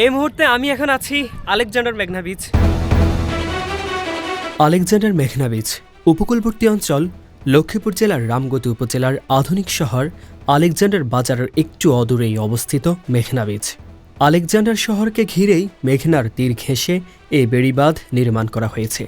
এই মুহূর্তে আমি এখন আছি আলেকজান্ডার মেঘনা বিচ আলেকজান্ডার মেঘনা বিচ উপকূলবর্তী অঞ্চল, লক্ষ্মীপুর জেলার রামগতি উপজেলার আধুনিক শহর, আলেকজান্ডার বাজারের একটু অদূরেই অবস্থিত মেঘনা বিচ আলেকজান্ডার শহরকে ঘিরেই মেঘনার তীর ঘেঁষে এ বেড়িবাঁধ নির্মাণ করা হয়েছে।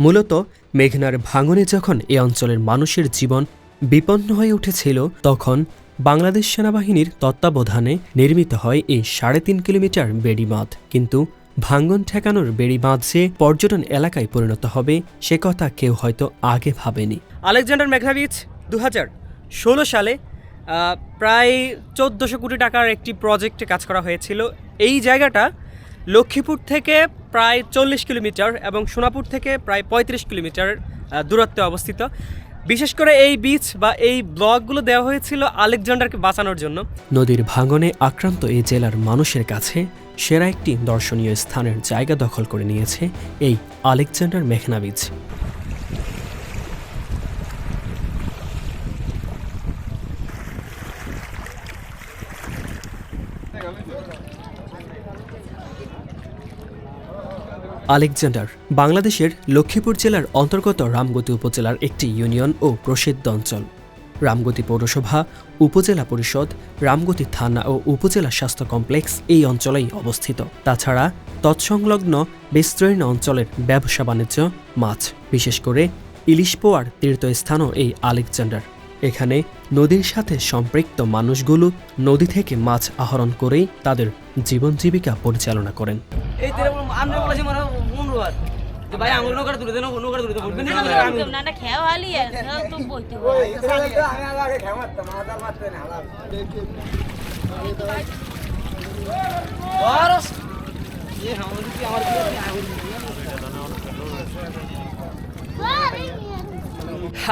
মূলত মেঘনার ভাঙনে যখন এ অঞ্চলের মানুষের জীবন বিপন্ন হয়ে উঠেছিল, তখন বাংলাদেশ সেনাবাহিনীর তত্ত্বাবধানে নির্মিত হয় এই সাড়ে তিন কিলোমিটার বেড়িবাঁধ কিন্তু ভাঙ্গন ঠেকানোর বেড়িবাঁধ যে পর্যটন এলাকায় পরিণত হবে, সে কথা কেউ হয়তো আগে ভাবেনি। আলেকজান্ডার মেঘনা বিচ দু ষোলো সালে প্রায় চোদ্দোশো কোটি টাকার একটি প্রজেক্টে কাজ করা হয়েছিল। এই জায়গাটা লক্ষ্মীপুর থেকে প্রায় চল্লিশ কিলোমিটার এবং সোনাপুর থেকে প্রায় পঁয়ত্রিশ কিলোমিটার দূরত্বে অবস্থিত। বিশেষ করে এই বিচ বা এই ব্লকগুলো দেওয়া হয়েছিল আলেকজান্ডারকে বাঁচানোর জন্য। নদীর ভাঙনে আক্রান্ত এই জেলার মানুষের কাছে সেরা একটি দর্শনীয় স্থানের জায়গা দখল করে নিয়েছে এই আলেকজান্ডার মেঘনা বীচ আলেকজান্ডার, বাংলাদেশের লক্ষ্মীপুর জেলার অন্তর্গত রামগতি উপজেলার একটি ইউনিয়ন ও প্রসিদ্ধ অঞ্চল। রামগতি পৌরসভা, উপজেলা পরিষদ, রামগতি থানা ও উপজেলা স্বাস্থ্য কমপ্লেক্স এই অঞ্চলেই অবস্থিত। তাছাড়া তৎসংলগ্ন বিস্তীর্ণ অঞ্চলের ব্যবসা বাণিজ্য মাছ, বিশেষ করে ইলিশ পোয়ার তীর্থস্থানও এই আলেকজান্ডার। এখানে নদীর সাথে সম্পৃক্ত মানুষগুলো নদী থেকে মাছ আহরণ করেই তাদের জীবন জীবিকা পরিচালনা করেন। আমরা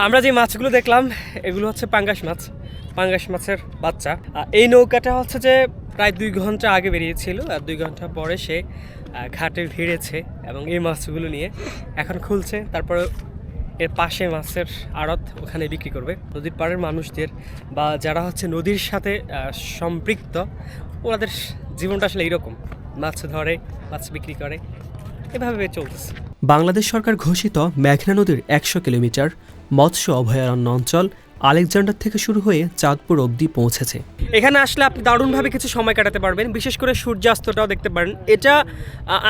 আমরা যে মাছগুলো দেখলাম, এগুলো হচ্ছে পাঙ্গাস মাছ, পাঙ্গাস মাছের বাচ্চা। এই নৌকাটা হচ্ছে যে প্রায় দুই ঘণ্টা আগে বেরিয়েছিল, আর দুই ঘণ্টা পরে সে ঘাটে ভিড়েছে এবং এই মাছগুলো নিয়ে এখন খুলছে। তারপরে এর পাশে মাছের আড়ত ওখানে বিক্রি করবে। নদীর পাড়ের মানুষদের বা যারা হচ্ছে নদীর সাথে সম্পৃক্ত, ওনাদের জীবনটা আসলে এইরকম। মাছ ধরে, মাছ বিক্রি করে, এভাবে চলতেছে। বাংলাদেশ সরকার ঘোষিত মেঘনা নদীর একশো কিলোমিটার মৎস্য অভয়ারণ্য অঞ্চল আলেকজান্ডার থেকে শুরু হয়ে চাঁদপুর অবধি পৌঁছেছে। এখানে আসলে আপনি দারুণভাবে কিছু সময় কাটাতে পারবেন, বিশেষ করে সূর্যাস্তটাও দেখতে পারেন। এটা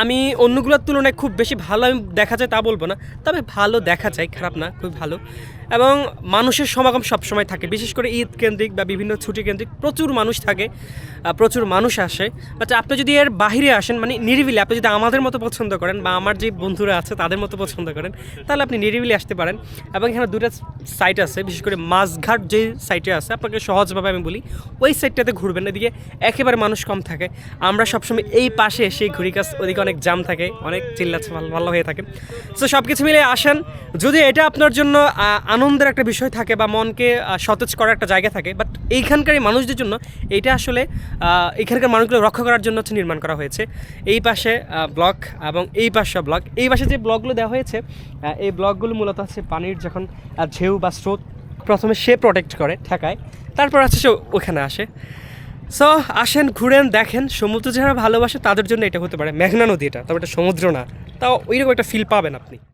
আমি অন্যগুলোর তুলনায় খুব বেশি ভালো আমি দেখা যায় তা বলব না, তবে ভালো দেখা যায়, খারাপ না খুব ভালো। এবং মানুষের সমাগম সবসময় থাকে। বিশেষ করে ঈদ কেন্দ্রিক বা বিভিন্ন ছুটি কেন্দ্রিক প্রচুর মানুষ থাকে প্রচুর মানুষ আসে। বাট আপনি যদি এর বাহিরে আসেন মানে নিরিবিলি, আপনি যদি আমাদের মতো পছন্দ করেন বা আমার যে বন্ধুরা আছে তাদের মতো পছন্দ করেন, তাহলে আপনি নিরিবিলি আসতে পারেন। এবং এখানে দুটো সাইট আছে, বিশেষ করে মাছঘাট যে সাইটে আছে, আপনাকে সহজভাবে আমি বলি, ওই সাইডটাতে ঘুরবেন। এদিকে একেবারে মানুষ কম থাকে। আমরা সবসময় এই পাশে এসে ঘুরি কাজ ওদিকে অনেক জাম থাকে, অনেক চিল্লাচ্ছে ভালো ভালো হয়ে থাকে। সো সব কিছু মিলে আসেন। যদি এটা আপনার জন্য আনন্দের একটা বিষয় থাকে বা মনকে সতেজ করার একটা জায়গা থাকে। বাট এইখানকার এই মানুষদের জন্য এইটা আসলে এখানকার মানুষগুলো রক্ষা করার জন্য হচ্ছে নির্মাণ করা হয়েছে। এই পাশে ব্লক এবং এই পাশে ব্লক। এই পাশে যে ব্লকগুলো দেওয়া হয়েছে এই ব্লকগুলো মূলত হচ্ছে পানির যখন ঢেউ বা স্রোত প্রথমে সে প্রোটেক্ট করে ঠেকায়, তারপর আছে সে ওখানে আসে। সো আসেন, ঘুরেন, দেখেন, সমুদ্র যারা ভালোবাসে তাদের জন্য এটা হতে পারে। মেঘনা নদী এটা, তবে এটা সমুদ্র না। তাও ওইরকম একটা ফিল পাবেন আপনি।